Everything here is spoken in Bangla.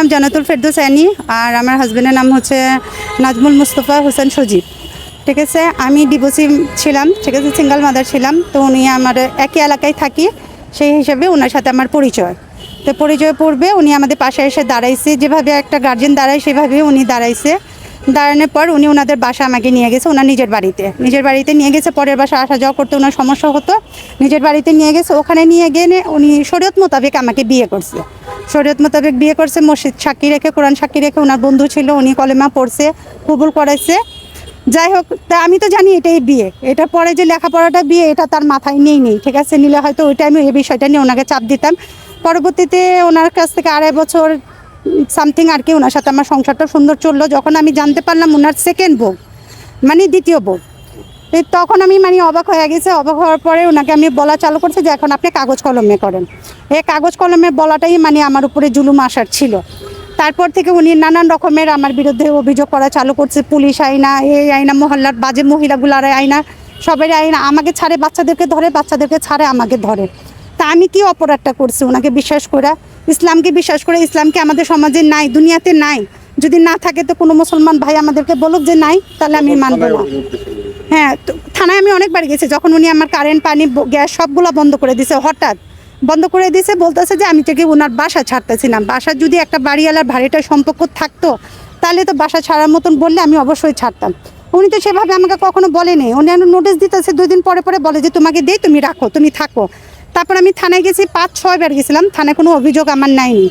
নাম জানাতুল ফেরদৌস অ্যানি আর আমার হাজব্যান্ডের নাম হচ্ছে নাজমুল মুস্তফা হোসেন সজীব। ঠিক আছে? আমি ডিভোর্সি ছিলাম, ঠিক আছে? সিঙ্গেল মাদার ছিলাম, তো উনি আমার একই এলাকায় থাকি, সেই হিসাবে ওনার সাথে আমার পরিচয়। তো পরিচয় পূর্বে উনি আমাদের পাশে এসে দাঁড়াইছে, যেভাবে একটা গার্জেন দাঁড়ায়, সেভাবে উনি দাঁড়াইছে। দাঁড়ানোর পর উনি ওনাদের বাসা আমাকে নিয়ে গেছে ওনার নিজের বাড়িতে। নিজের বাড়িতে নিয়ে গেছে, পরের বাসা আসা যাওয়া করতে ওনার সমস্যা হতো। নিজের বাড়িতে নিয়ে গেছে, ওখানে নিয়ে গেলে উনি শরীয়ত মোতাবেক আমাকে বিয়ে করছে। শরীয়ত মোতাবেক বিয়ে করছে, মসজিদ সাক্ষী রেখে, কোরআন সাক্ষী রেখে ওনার বন্ধু ছিল, উনি কলেমা পড়ছে, কবুল করাইছে। যাই হোক, তা আমি তো জানি এটাই বিয়ে। এটা পরে যে লেখাপড়াটা বিয়ে, এটা তার মাথায় নেই নেই, ঠিক আছে? নিলে হয়তো ওইটা আমি এই বিষয়টা নিয়ে ওনাকে চাপ দিতাম। পরবর্তীতে ওনার কাছ থেকে আড়াই বছর সামথিং আর কি, ওনার সাথে আমার সংসারটা সুন্দর চলল। যখন আমি জানতে পারলাম ওনার সেকেন্ড বউ মানে দ্বিতীয় বউ তখন আমি মানে অবাক হয়ে গেছে। অবাক হওয়ার পরে ওনাকে আমি বলা চালু করছি যে, এখন আপনি কাগজ কলমে করেন। এই কাগজ কলমে বলাটাই মানে আমার উপরে জুলুম আসার ছিল। তারপর থেকে উনি নানান রকমের আমার বিরুদ্ধে অভিযোগ করা চালু করছে। পুলিশ আইনা, এই আইনা, মহল্লার বাজে মহিলাগুলার আইনা সবাই আইনা, আমাকে ছাড়ে, বাচ্চাদেরকে ধরে, বাচ্চাদেরকে ছাড়ে, আমাকে ধরে। তা আমি কি অপরাধটা করছি ওনাকে বিশ্বাস করে? ইসলামকে বিশ্বাস করে? ইসলামকে আমাদের সমাজে নাই, দুনিয়াতে নাই। যদি না থাকে তো কোনো মুসলমান ভাই আমাদেরকে বলুক যে নাই, তাহলে আমি মানব না। হ্যাঁ তো থানায় আমি অনেকবার গেছি, যখন উনি আমার কারেন্ট পানি গ্যাস সবগুলো বন্ধ করে দিছে, হঠাৎ। বন্ধ করে দিয়েছে বলতেছে যে আমি থেকে ওনার বাসা ছাড়তেছিলাম না। বাসার যদি একটা বাড়িওয়ালার ভাড়িটা সম্পর্ক থাকতো, তাহলে তো বাসা ছাড়ার মতন বললে আমি অবশ্যই ছাড়তাম। উনি তো সেভাবে আমাকে কখনো বলেনি। উনি নোটিশ দিতেছে, দুই দিন পরে পরে বলে যে তোমাকে দেই, তুমি রাখো, তুমি থাকো। তারপর আমি থানায় গেছি, পাঁচ ছয় বার গেছিলাম, থানায় কোনো অভিযোগ আমার নাইনি।